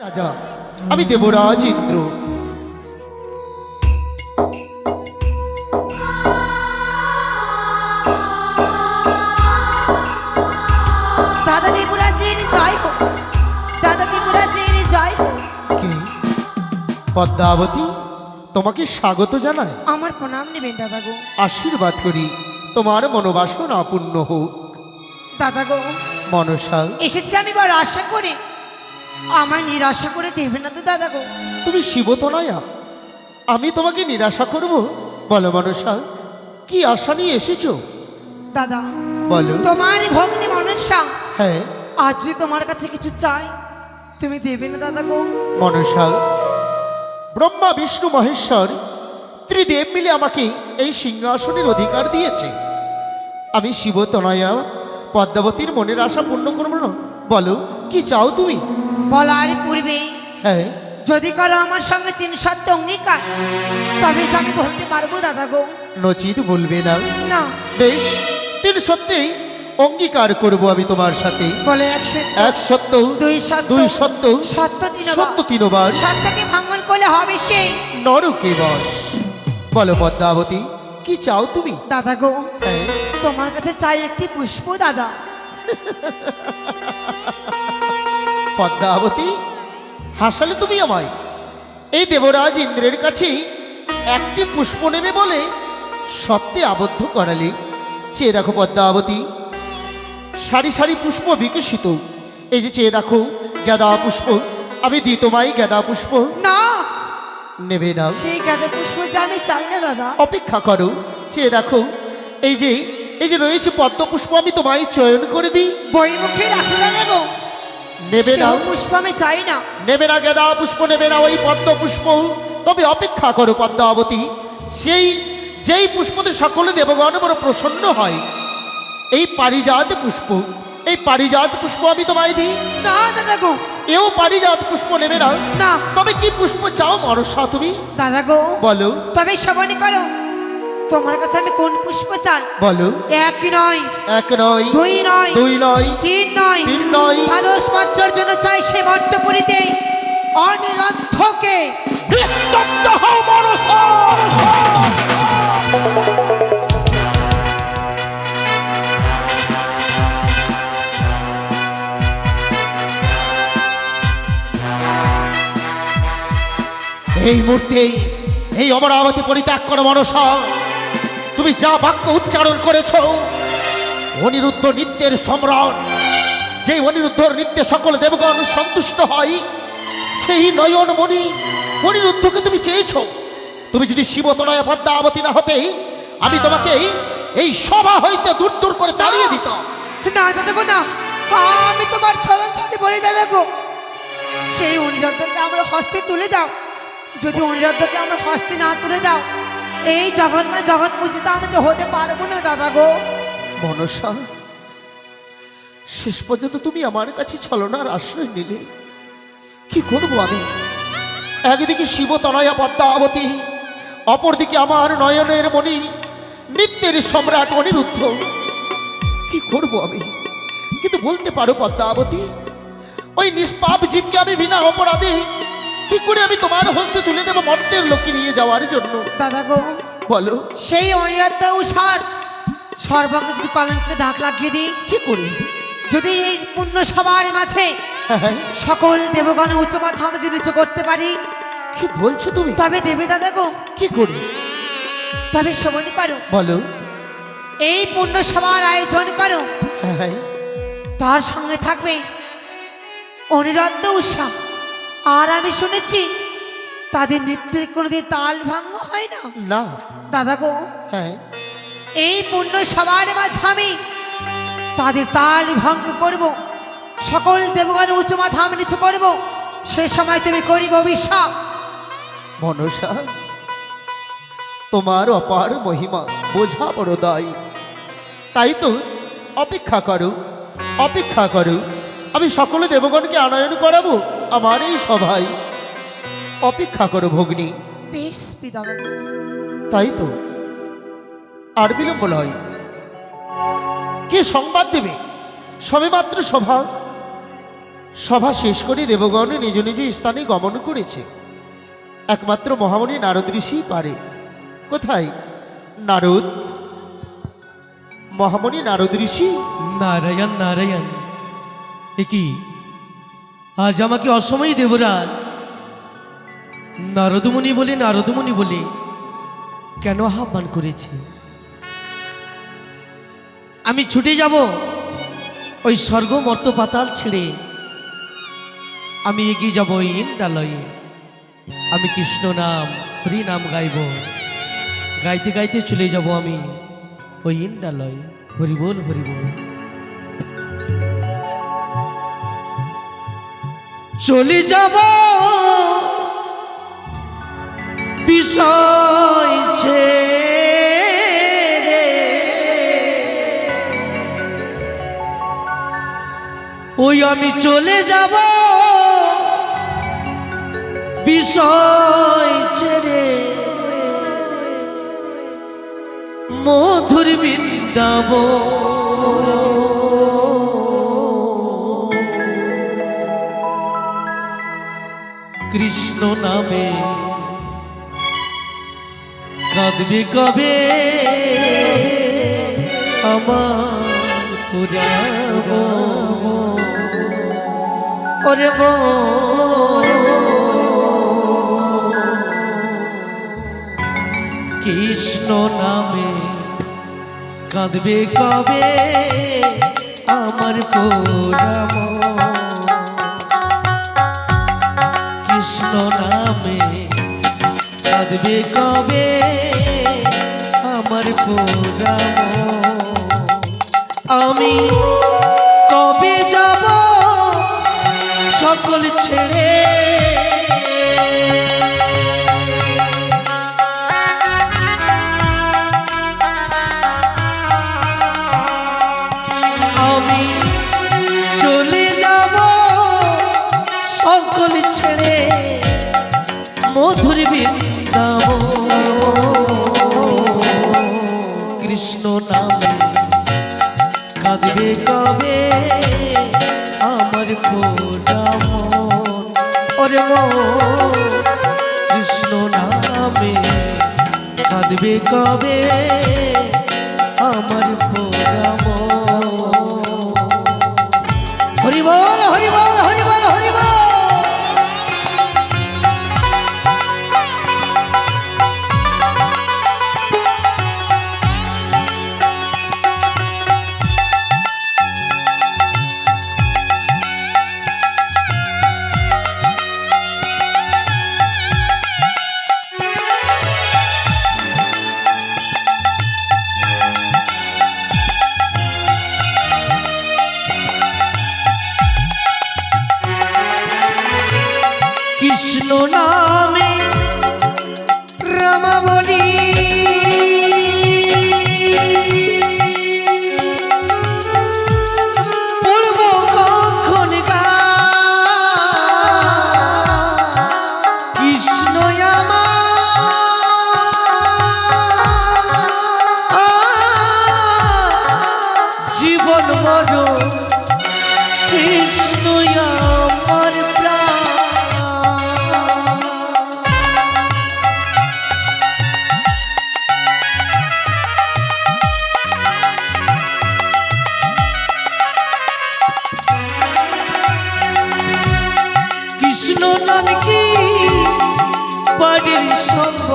রাজা আমি দেবরাজ ইন্দ্র। দাদা ত্রিপুরাজির জয় হোক। দাদা ত্রিপুরাজির জয় হোক। কে? পদ্মাবতী তোমাকে স্বাগত জানাই। আমার প্রণাম নেবেন দাদা গো। আশীর্বাদ করি তোমার মনোবাসনা পূর্ণ হোক। দাদা গো মনসা এসেছি আমি বড় আশা করে। আমার নিরাশা করে দেবে না তো দাদা গো। তুমি শিব শিবতনয়া আমি তোমাকে নিরাশা করব? বলো মনসা কি আশা নিয়ে এসেছ? দাদা বলো। তোমার ভগ্নি মনসা হ্যাঁ। আজ যে তোমার কাছে কিছু চাই তুমি দেবে না দাদা গো। মনসা ব্রহ্মা বিষ্ণু মহেশ্বর ত্রিদেব মিলে আমাকে এই সিংহাসনের অধিকার দিয়েছে। আমি শিবতনয়া পদ্মাবতীর মনের আশা পূর্ণ করব না। বলো কি চাও তুমি? বলার পূর্বে হ্যাঁ। যদি করো আমার সঙ্গে তিন সত্য অঙ্গীকার তবে তো আমি বলতে পারব দাদা গো। নচিত বলবে না। না। বেশ তিন সত্যিই অঙ্গীকার করব আমি তোমার সাথে। বলে একশো এক সত্য দুই সত্য দুই সত্য সত্য তিন সত্য তিনবার। সত্যকে ভাঙন করলে হবে সেই নরকে বস বলো পদ্মাবতী কি চাও তুমি? দাদা গো হ্যাঁ। তোমার কাছে চাই একটি পুষ্প দাদা। পদ্মাবতী। হাসালে তুমি আমায়। এই দেবরাজ ইন্দ্রের কাছে একটি পুষ্প নেবে বলে সত্যে আবদ্ধ করালে। চেয়ে দেখো পদ্মাবতী সারি সারি পুষ্প বিকশিত। এই যে চেয়ে দেখো গাঁদা পুষ্প আমি দিই তোমায় গাঁদা পুষ্প। না। নেবে না। সেই গাঁদা পুষ্প যে আমি চাই না দাদা। অপেক্ষা করো। চেয়ে দেখো এই যে এই যে রয়েছে পদ্ম পুষ্প আমি তোমায় চয়ন করে দিই। বই মুখে রাখো দাদা গো নেবে না। পুষ্প আমি চাই না নেবে না গেদা পুষ্প নেবে না ওই পদ্ম পুষ্প। তবে অপেক্ষা করো পদ্মাবতী। সেই যেই পুষ্পতে সকলে দেবগণ বড় প্রসন্ন হয় এই পারিজাত পুষ্প এই পারিজাত পুষ্প আমি তোমায় দিই। না দাদা গো। এও পারিজাত পুষ্প নেবে না। না। তবে কি পুষ্প চাও মরসা তুমি? দাদা গো বলো। তবে সবানি করো। তোমার কাছে আমি কোন পুষ্প চাই? বলো। এক নয়। এক নয়। দুই নয়। দুই নয়। তিন নয়। তিন নয়। দ্বাদশ মাত্রার জন্য চাই সে মর্তপুরীতে অনিরন্ধকে নিস্তব্ধ হও মনসা। এই মুহূর্তে এই অমরাবতী পরিত্যাগ করো মনসা। তুমি যা বাক্য উচ্চারণ করেছ, অনিরুদ্ধ নৃত্যের সম্রাট যে অনিরুদ্ধ নিত্যে সকল দেবগণ সন্তুষ্ট হয়, সেই নয়ন নয়নমণি অনিরুদ্ধকে তুমি চেয়েছ। তুমি যদি শিবতনয় পদ্মাবতী না হতে, আমি তোমাকে এই সভা হইতে দূর দূর করে দাঁড়িয়ে দিতাম। না দাদা না, আমি তোমার চরণ থাকে বলি দাদা গো সেই অনিরদ্ধকে আমার হস্তে তুলে দাও। যদি অনিরদ্ধকে আমার হস্তে না তুলে দাও এই জগৎ মানে জগৎ পূজিত আমি তো হতে পারব না, দাদা গো। মনসা, শেষ পর্যন্ত তুমি আমার কাছে ছলনার আশ্রয় নিলে। কি করব আমি? একদিকে শিব শিবতনয়া পদ্মাবতী, অপরদিকে আমার নয়নের মণি, নৃত্যের সম্রাট অনিরুদ্ধ। কি করব আমি? কিন্তু বলতে পারো পদ্মাবতী, ওই নিষ্পাপ জীবকে আমি বিনা অপরাধে কি করে আমি তোমার হস্তে তুলে দেবো মর্তের লোকে নিয়ে যাওয়ার জন্য। দাদা গো বলো। সেই অনিরদ্ধ উষার সর্বকে যদি কলঙ্কে দাগ লাগিয়ে দিই কি করে? যদি এই পুণ্য সবার মাঝে হ্যাঁ সকল দেবগণ উচ্চমাথা আমরা যদি নিচু করতে পারি? কি বলছো তুমি? তবে দেবে দাদা গো। কি করি? তবে শ্রবণ করো। বলো। এই পুণ্য সভার আয়োজন করো। হ্যাঁ তার সঙ্গে থাকবে অনিরদ্ধ উষা। আর আমি শুনেছি তাদের নৃত্যে কোনোদিন তাল ভাঙ্গ হয় না? না। দাদা গো হ্যাঁ। এই পুণ্য সবার মাঝে আমি তাদের তাল ভঙ্গ করব সকল দেবগণ উঁচু মাথা আমি নিচু করব সে সময় তুমি করিব বিশ্বাস মনসা তোমার অপার মহিমা বোঝা বড় দায়। তাই তো অপেক্ষা করো অপেক্ষা করো। আমি সকলে দেবগণকে আনয়ন করাবো। আমার এই সভায়। অপেক্ষা করো ভগ্নী। বেশ দাদা তাই তো। আর বিলম্ব নয়। কে সংবাদ দেবে? সবেমাত্র সভা। সভা শেষ করে দেবগণ নিজ নিজ স্থানে গমন করেছে। একমাত্র মহামণি নারদ ঋষি পারে। কোথায়? নারদ? মহামণি নারদ ঋষি? নারায়ণ নারায়ণ। এ কি? আজ আমাকে অসময় দেবরাজ। নারদমণি বলে নারদমণি বলে কেন আহ্বান করেছে? আমি ছুটে যাব ওই স্বর্গ মর্ত পাতাল ছেড়ে। আমি এগিয়ে যাব ওই ইন্দ্রালয়ে। আমি কৃষ্ণ নাম, হরি নাম গাইব। গাইতে গাইতে চলে যাব আমি ওই ইন্দ্রালয়ে। হরি বল। চলে যাব। বিষয় ওই আমি চলে যাব। বিষয় ছেড়ে। মধুর বৃন্দাব কৃষ্ণ নামে। কাঁদবে কবে? আমার পুরাব ওরে কৃষ্ণ নামে কাঁদবে কবে? আমার পুরাব নামে কাঁদবে কবে আমার পুরাম আমি কবে যাব সকল ছেড়ে? সকল ছেড়ে। মধুর বৃন্দাব কৃষ্ণ নামে কাঁদবে কবে আমার পোড়াম ওরে কৃষ্ণ নামে কাঁদবে কবে আমার পোড়াম হরি নাম কি বাড়ির সঙ্গ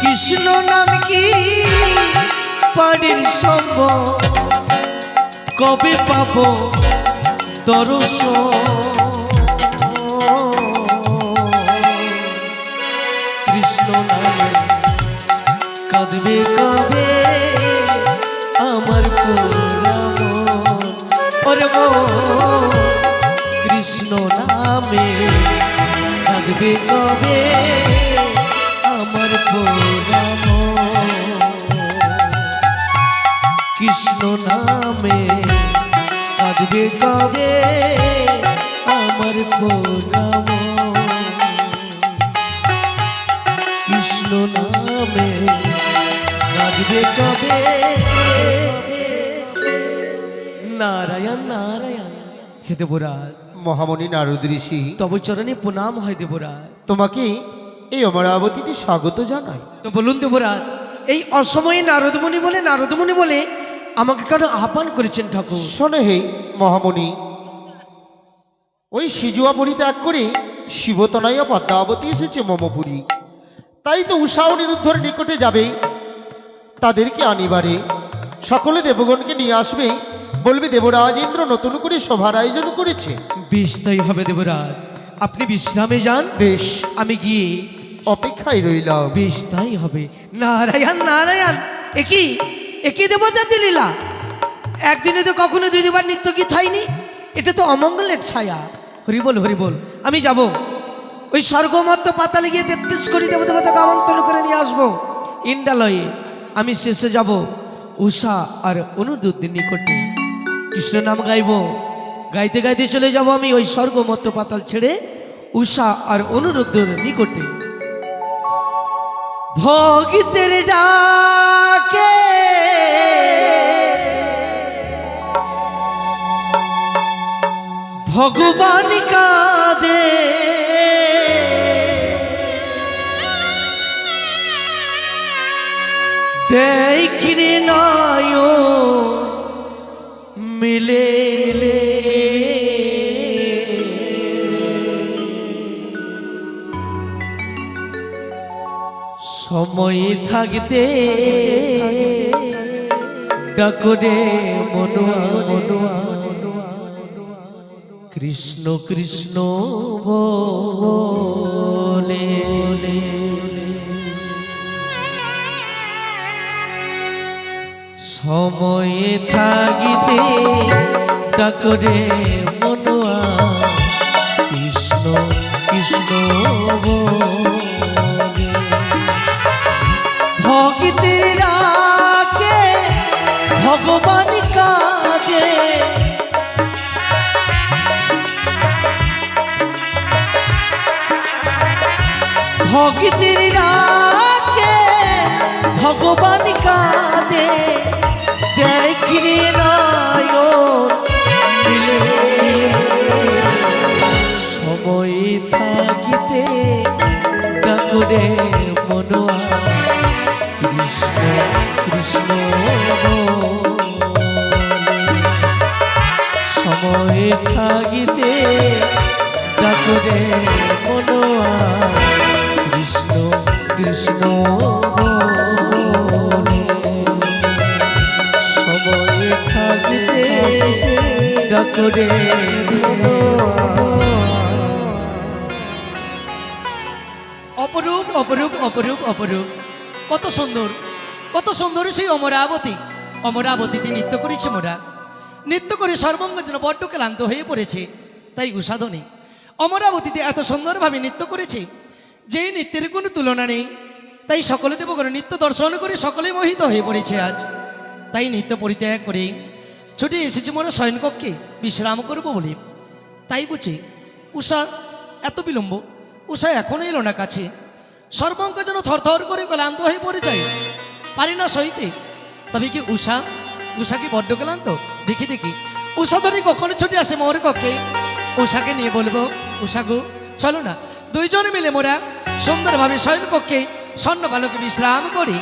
কৃষ্ণ নাম কি বাড়ির সঙ্গ কবে পাব দর্শন কৃষ্ণ নামে কাঁদবে কবে আমার পুরাম মন কৃষ্ণ নামে কাঁদবে কবে আমার পুরাম কৃষ্ণ নামে কাঁদবে কবে আমার পুরাম কৃষ্ণ নামে লাগবে কবে নারায়ণ নারায়ণ। হে দেবরাজ। মহামণি নারদ ঋষি। তব চরণে প্রণাম হয় দেবরাজ। তোমাকে এই অমরাবতীতে স্বাগত জানাই। তো বলুন দেবরাজ এই অসময়ে নারদমণি বলে নারদমণি বলে আমাকে কেন আহ্বান করেছেন ঠাকুর? শোনে হে মহামণি ওই সিজুয়া পরিত্যাগ করে শিবতনয় পদ্মাবতী এসেছে মমপুরী। তাই তো উষা অনিরুদ্ধর নিকটে যাবে। তাদেরকে আনিবারে সকলে দেবগণকে নিয়ে আসবে বলবে দেবরাজ ইন্দ্র নতুন করে সভার আয়োজন করেছে। বেশ তাই হবে দেবরাজ। আপনি বিশ্রামে যান। বেশ। আমি গিয়ে অপেক্ষায় রইলাম। বেশ তাই হবে। নারায়ণ নারায়ণ! একই একই দেবতাতে লীলা? একদিনে তো কখনো দুই দুবার নিত্য গীত হয়নি। এটা তো অমঙ্গলের ছায়া। হরি বল হরি বল আমি যাব। ওই স্বর্গমত্ত পাতালে গিয়ে তেত্রিশ কোটি দেবতাকে আমন্ত্রণ করে নিয়ে আসব। ইন্ডালয়ে আমি শেষে যাব। উষা আর অনুদুদ্দিন নিকটে। কৃষ্ণ নাম গাইব। গাইতে গাইতে চলে যাব আমি ওই স্বর্গমত্ত পাতাল ছেড়ে উষা আর অনুরুদ্ধর নিকটে। ভগিতের ডাকে ভগবান কাদে। দেখিরে নায় মিলে সময় থাকতে ডাকরে মনোয়া মনোয়া কৃষ্ণ কৃষ্ণ বলে সময়ে থাকিতে ডাকরে মনোয়া। কৃষ্ণ কৃষ্ণ ভগিতের রাকে ভগবান কাজে ভগবান কাঁদে দেখি সময় থাকিতে ডাকরে অপরূপ। কত সুন্দর কত সুন্দর সেই অমরাবতী। অমরাবতীতে নৃত্য করেছে মোরা। নৃত্য করে সর্বঙ্গ যেন বড্ড ক্লান্ত হয়ে পড়েছে, তাই উষাধনী। অমরাবতীতে এত সুন্দরভাবে নৃত্য করেছে, যে নৃত্যের কোনো তুলনা নেই। তাই সকলে দেবগণ নৃত্য দর্শন করে সকলে মোহিত হয়ে পড়েছে আজ। তাই নৃত্য পরিত্যাগ করে ছুটে এসেছে মোরা শয়নকক্ষে, বিশ্রাম করব বলে। তাই বুঝি, উষা, এত বিলম্ব, উষা এখনও এলো না কাছে। সর্বঙ্ক যেন থরথর করে ক্লান্ত হয়ে পড়ে যায়। পারি না সইতে। তবে কি উষা? উষা কি বড্ড ক্লান্ত? দেখি দেখি। উষা ধরে কখনো ছুটে আসে মোর কক্ষে? উষাকে নিয়ে বলব, উষা গো, চলো না। দুইজনে মিলে মোরা সুন্দরভাবে শয়ন কক্ষে স্বর্ণ বালকে বিশ্রাম করি।